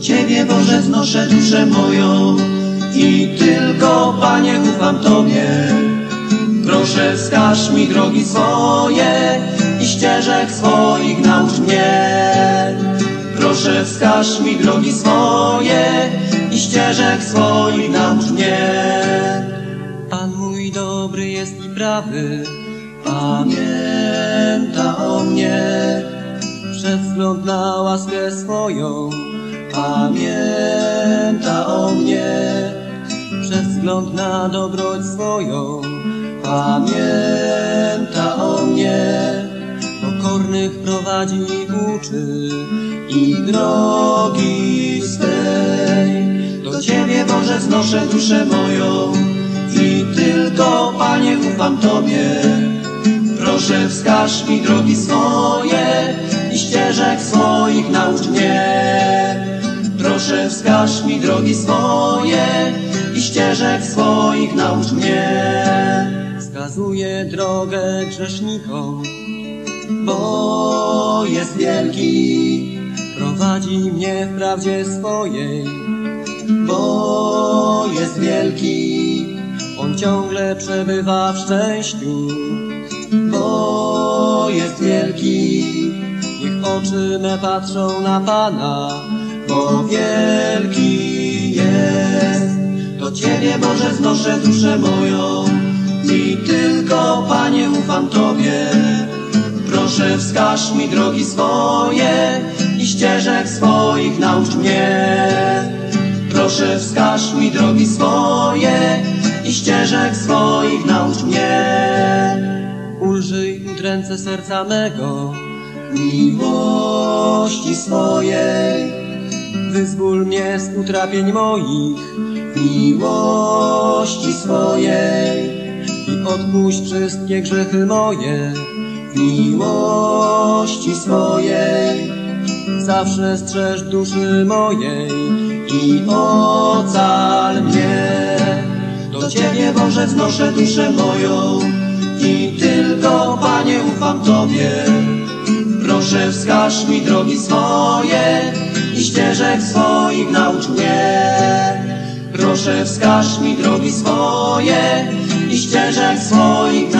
Ciebie, Boże, znoszę duszę moją i tylko, Panie, ufam Tobie. Proszę, wskaż mi drogi swoje i ścieżek swoich naucz mnie. Proszę, wskaż mi drogi swoje i ścieżek swoich naucz mnie. Pan mój dobry jest i prawy, pamięta o mnie. Przez wzgląd na łaskę swoją, pamięta o mnie. Przez wzgląd na dobroć swoją, pamięta o mnie. Pokornych prowadzi i uczy i drogi swej. Do Ciebie, Boże, znoszę duszę moją i tylko, Panie, ufam Tobie. Proszę, wskaż mi drogi swoje wskaż mi drogi swoje i ścieżek swoich naucz mnie. Wskazuję drogę grzesznikom, bo jest wielki. Prowadzi mnie w prawdzie swojej, bo jest wielki. On ciągle przebywa w szczęściu, bo jest wielki. Niech oczy me patrzą na Pana, bo wielki jest. Do Ciebie, Boże, znoszę duszę moją i tylko, Panie, ufam Tobie. Proszę, wskaż mi drogi swoje i ścieżek swoich naucz mnie. Proszę, wskaż mi drogi swoje i ścieżek swoich naucz mnie. Ulżyj udręce serca mego, miłości swojej. Wyzwól mnie z utrapień moich, miłości swojej. I odpuść wszystkie grzechy moje, miłości swojej. Zawsze strzeż duszy mojej i ocal mnie. Do Ciebie, Boże, znoszę duszę moją i tylko, Panie, ufam Tobie. Proszę, wskaż mi drogi swoje i ścieżek swoich naucz mnie. Proszę, wskaż mi drogi swoje i ścieżek swoich.